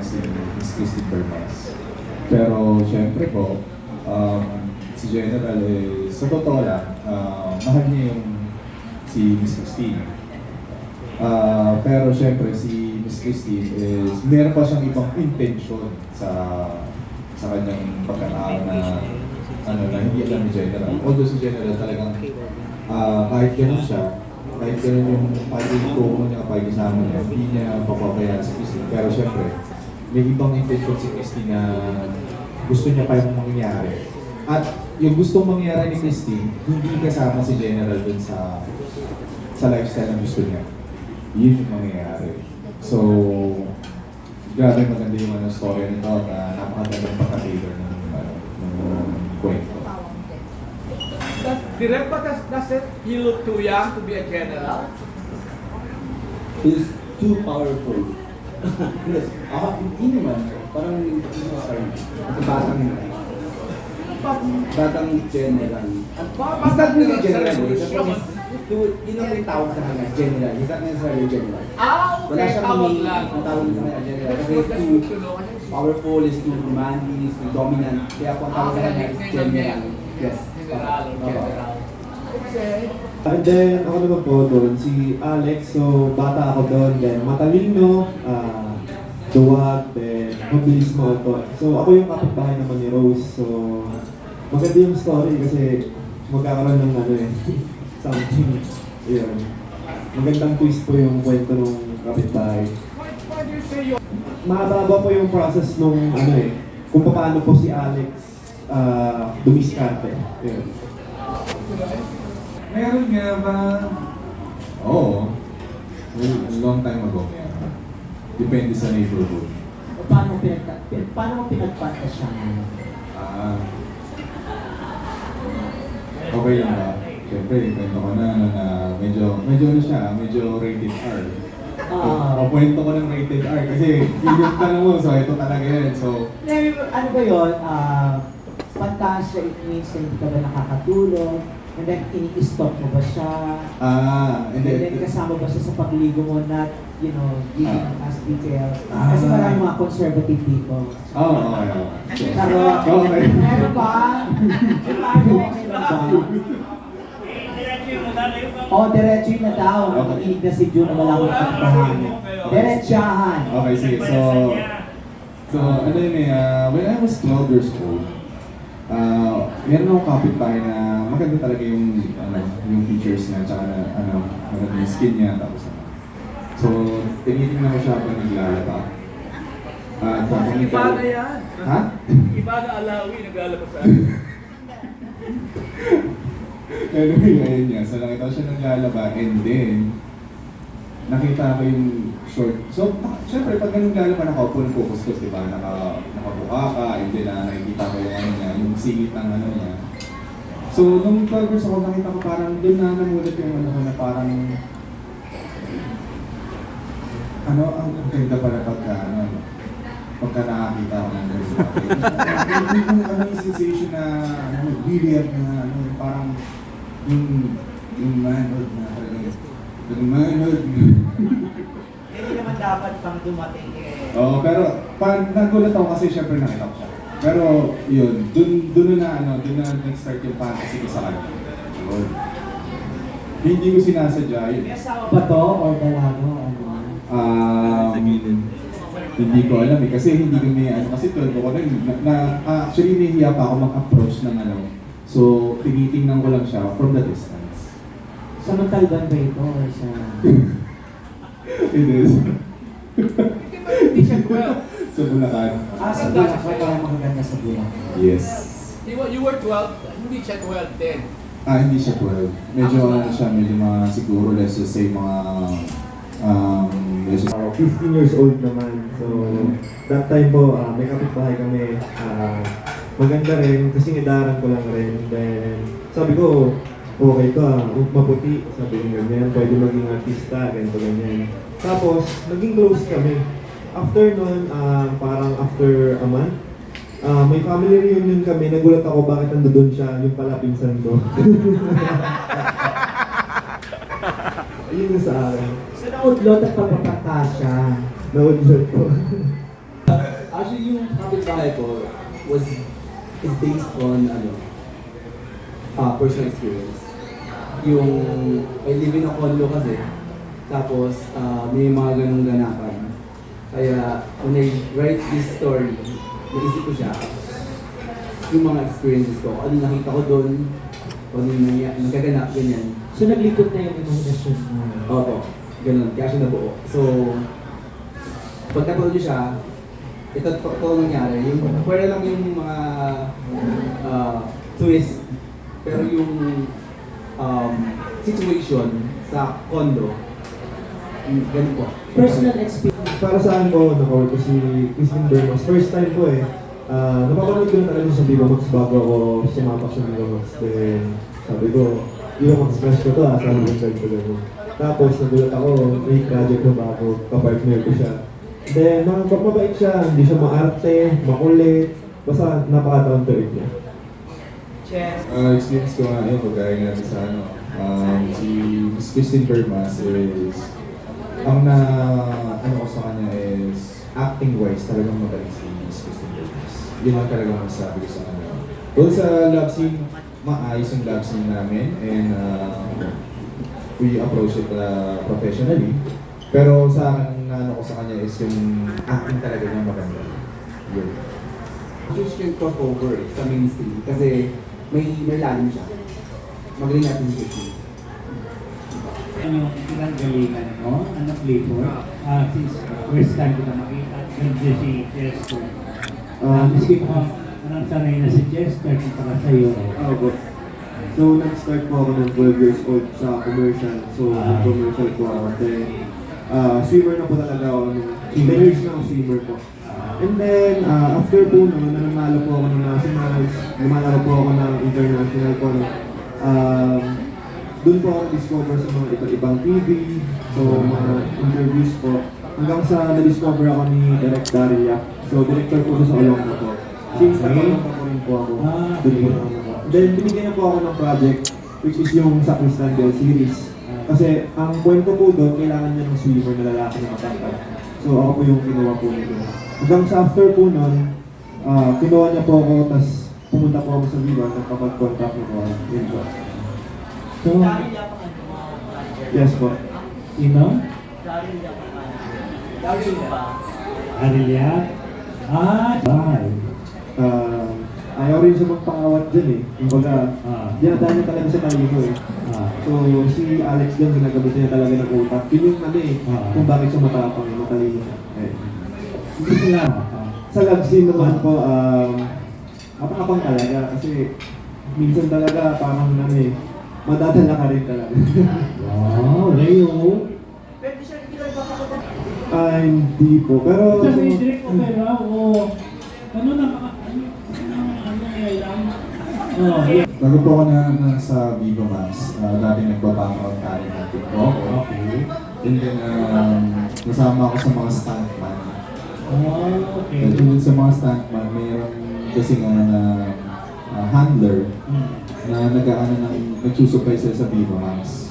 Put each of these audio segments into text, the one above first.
na si Miss Christy Bernas. Pero syempre po, um, si General eh, sa totoo lang, ah, mahal niya yung si Miss Christine. Ah, pero syempre si Miss Christine is meron pa siyang ibang intention sa sa kanyang pagkatao na ano na hindi alam ni General. Although si General talagang ah, kahit ganun siya, kahit ganun yung pagiging ko niya, pagiging kasama niya, hindi niya papabayaan si Christine. Pero syempre, may ibang intention si Christine na gusto niya pa yung mangyari. At yung gustong mangyari ni Christine, hindi kasama si General dun sa sa lifestyle na gusto niya. Yun yung mangyayari. So, grabe maganda yung ano, story nito na napakagandang pagka-tailor ng, ano, ng kwento. Does, direct ba does, does it, he look too young to be a general? is too powerful. Ako, hindi naman. Parang sorry. Ito batang. Batang general. At He's not really general. eh. He's- yun ang may tawag sa kanya, general. He's not necessarily general. Ah, Wala okay. siyang Tawag lang. ang tawag sa kanya general. Kasi he's too powerful, is too demanding, is too dominant. Kaya kung tawag sa kanya general. Yes. General, general. Okay. And then, ako naman po doon, si Alex, so bata ako doon, then matalino, ah, duwag, then mabilis mo auto. So ako yung kapitbahay naman ni Rose, so maganda yung story kasi magkakaroon ng ano eh, something, yun. Magandang twist po yung kwento ng kapitbahay. Why, why do you say you Mahaba po yung process nung ano eh, kung paano po si Alex ah, dumiskarte. Yun. Meron nga ba? Oo. Well, a long time ago meron. Depende sa neighborhood. O paano pinag paano mo pinagpata siya? Ah. Okay lang ba? Siyempre, kwento ko na, na medyo, medyo ano siya, medyo rated R. Ah. Uh, kwento ko ng rated R kasi yung tanong mo, so ito talaga yan. So, Ano ba yun? Ah, Fantasia, it means na hindi ka ba nakakatulog? And then, ini-stop mo ba siya? ah, And hindi. then, kasama ba siya sa pagligo mo not, you know, giving Ah. us details? Ah. Kasi marami mga conservative people. Oo, oh, okay, okay. Pero, Okay. meron ba? Ano, ba? Oh, diretso yun na daw. Okay. Nakikinig na si June na wala akong kapitahan. Diretsahan. Okay, sige. So, so ano yun eh, uh, when I was 12 years old, uh, meron akong kapitbahay na maganda talaga yung, ano, yung features niya, tsaka na, ano, maganda yung skin niya, tapos ano. So, tinitingnan ko siya habang naglalaba. At habang Iba na naglalaba, yan. Ha? Iba na alawi, naglalabas sa akin. anyway, ayun niya. So, nakita ko siya naglalaba and then, nakita ko yung short. So, syempre, pag ganun lalo naka full focus ko, di ba? Naka, nakabuka ka, and then ah, nakikita ko yung ano niya, yung singit ng ano niya. So, nung 12 years ako, nakita ko parang doon na namulat yung ano ko na parang ano, ang ang ganda pala pagka, ano, pagka nakakita ko ng ganun. yung, ano yung sensation na, ano, weird na, ano, parang, yung, yung manhood na, talagang, yung manhood dapat pang dumating eh. Oo, pero parang nagulat ako kasi syempre nakita ko siya. Pero yun, dun, dun na ano, dun na nag-start yung fantasy ko sa kanya. Yun. Hindi ko sinasadya yun. May asawa ba to or dalago? Ano? Um, hindi ko alam eh, kasi hindi kami, ano, kasi 12 ako na, na, na ah, actually nahihiya pa ako mag-approach ng ano. So, tinitingnan ko lang siya from the distance. Sa Montalban ba ito or sa... It is. Hindi siya 12? sa Bulacan. Ah, sa Bulacan. Kaya magaganda sa Bulacan. Yes. You were, you were 12, hindi siya 12 din. Ah, hindi siya 12. Medyo ano siya, medyo mga siguro let's just say mga um, let's just, Uh, 15 years old naman. So, that time po, uh, may kapitbahay kami. Uh, maganda rin, kasi edaran ko lang rin. Then, sabi ko, okay ah, maputi. Sabi ko ganyan, pwede maging artista, ganito ganyan. Tapos, naging close kami. After nun, ah, parang after a month, ah, may family reunion kami. Nagulat ako bakit nando doon siya, yung pala pinsan ko. Ayun yung sa akin. So, naudlot at pagpapantasya. Naunod ko. yung kapitbahay ko was is based on ano uh, personal experience. Yung I live in a condo kasi tapos ah, may mga ganong ganapan. Kaya when I write this story, naisip ko siya yung mga experiences ko, ano nakita ko doon, ano yung nagaganap, ganyan. So naglikot na yung imagination mo. Oo, ganun. Kaya siya nabuo. So, pag niyo siya, ito to, to nangyari. Yung, pwede lang yung mga uh, twist, pero yung um, situation sa condo, ganun po. Personal experience. Para sa akin po, nakawork ko si Christine Bermas. First time ko eh. Ah, napapanood ko na talaga sa Viva Max bago ako sumapak sa Viva Max. Then, sabi ko, Viva Max crush ko to ah, sabi ko friend ko gano'n. Tapos, nagulat ako, may project na ba ako, kapartner ko siya. Then, mga mabait siya, hindi siya maarte, makulit, basta napaka-down to niya. Uh, experience ko nga yun, kagaya nga sa ano, um, si Miss Christine Bermas is, ang na, ano ko sa kanya is, acting wise, talagang magaling si Miss Christine Bermas. Yun lang talagang masasabi ko sa kanya. Well, sa love scene, maayos yung love scene namin and uh, we approach it uh, professionally. Pero sa akin, ang ano ko sa kanya is yung acting talaga niya maganda. Yun. Choose yung crossover sa mainstream kasi may may lalim siya. Magaling natin si Christine. ano, ilang galingan mo, ano flavor? Ah, since first time kita makita, ganda si Chester. Ah, miski ko parang sanay na si Chester kung para sa'yo. Oo po. So, nag-start po ako ng 12 years old sa commercial. So, Ah. nag-commercial po ako. Then, ah, swimmer na po talaga ako. nung 10 years na ako swimmer po. And then, ah, after po nun, nananalo po ako ng nationals, lumalaro po ako ng international po. No? Um, doon po ako discover sa mga iba't ibang TV, so mga interviews po. Hanggang sa na-discover ako ni Direk Daria. So, director po siya sa Olongga po. Since Okay. nag-Olongga po rin po ako, Ah, doon po ako Then, binigyan niya po ako ng project, which is yung sa Christian Bell series. Kasi, ang kwento po doon, kailangan niya ng swimmer na lalaki na matangkad. So, ako po yung kinuha po nito. Hanggang sa after po nun, ah, kinuha niya po ako, tapos pumunta po ako sa Viva, nagkapag-contact na po ako. Yun po. So, Yes po. sino? Arelia? Ah, bye. Ah, ayaw rin siya magpangawat dyan eh. Kumbaga, Ah. dinadaan niya talaga sa talino eh. Ah. So, si Alex din, ginagamit niya talaga ng utak. Yun yung ano eh, Ah. kung bakit siya matapang, eh, matalino siya. Eh. Hindi sila. Sa love scene naman po, um, apang-apang talaga kasi minsan talaga parang ano eh, madadala ka rin talaga. Wow, Leo. Ah, hindi po. Pero, Ito may direct opera o ano na, ano, ano, ano, lang? Oh, yeah. Bago po ako na, na sa Viva Max, uh, dati talent natin po ako. Okay. And then, um, nasama ako sa mga stuntman. Oh, okay. And dun sa mga stuntman, mayroon kasi nga na uh, handler na nag-ano ng nagsusupply sila sa Viva Max.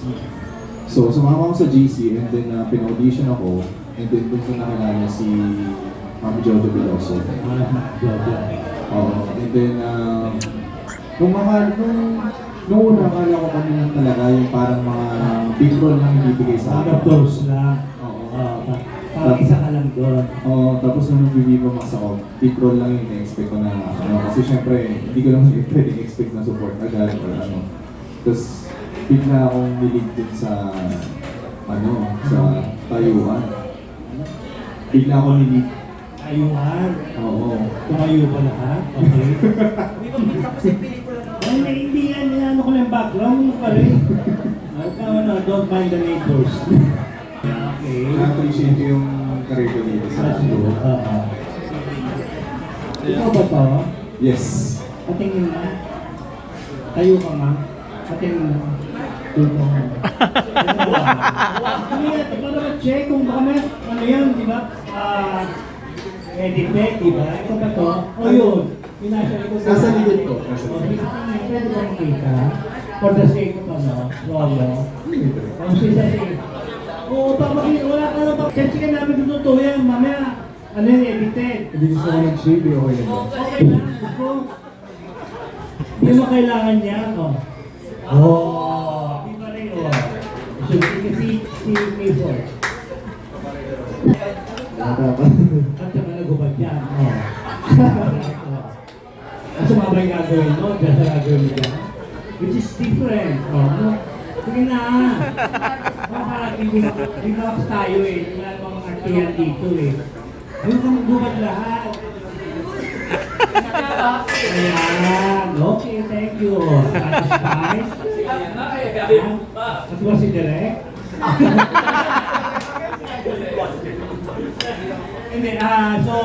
So, sumama ako sa GC and then uh, pina-audition ako and then doon ko nakilala si Ma'am Jojo Veloso. Oo. And then, um, nung mga, nung, nung una, akala ko kami lang talaga yung parang mga big role lang ibibigay sa Out of akin. those lang. Oo. Pa- parang isa ka doon. Oo, tapos nung max ako, big role lang yung na-expect ko na, ano, kasi syempre, hindi ko naman pwedeng expect na support agad or ano. Tapos, bigla akong nilig dun sa, ano, sa tayuan. Bigla akong nilig. Ayuhan. Oo. Tumayo pa lahat. Okay. Ay, hindi, hindi yan. Ano ko lang background mo pa rin. Ano, don't mind the neighbors. Okay. Na-appreciate ko yung career ko dito sa good. Oo. Ikaw ba to? Yes. Patingin mo. Tayo ka nga. Patingin mo. Tuto mo. Ano yan? Para ma-check kung baka may ano yan, di ba? Ah, edit di ba? Ito ba to? O yun. Yung nasa likod. Nasa likod ko. Nasa O, likod. Pwede ba makita? For the sake of ano, Rolo. Ang sisa si... Oo, papakita. Wala ka na pa. Check ka namin tututuyan. Mamaya, Ano yun, edited? Hindi gusto ko nag-shave, eh, okay lang. Okay lang. Hindi mo kailangan niya, no? Oh, di ba rin, oh. So, kasi si pa. at saka nagubad yan, oh. At sumabay gagawin mo, dyan sa gagawin dyan. Which is different, oh. No? Sige na. Baka relax tayo eh. Wala namang mga artihan dito eh. Ayun ka magubad lahat. Ayan. Okay, thank you. Satisfied? At ba si Direk? Hindi, ah, so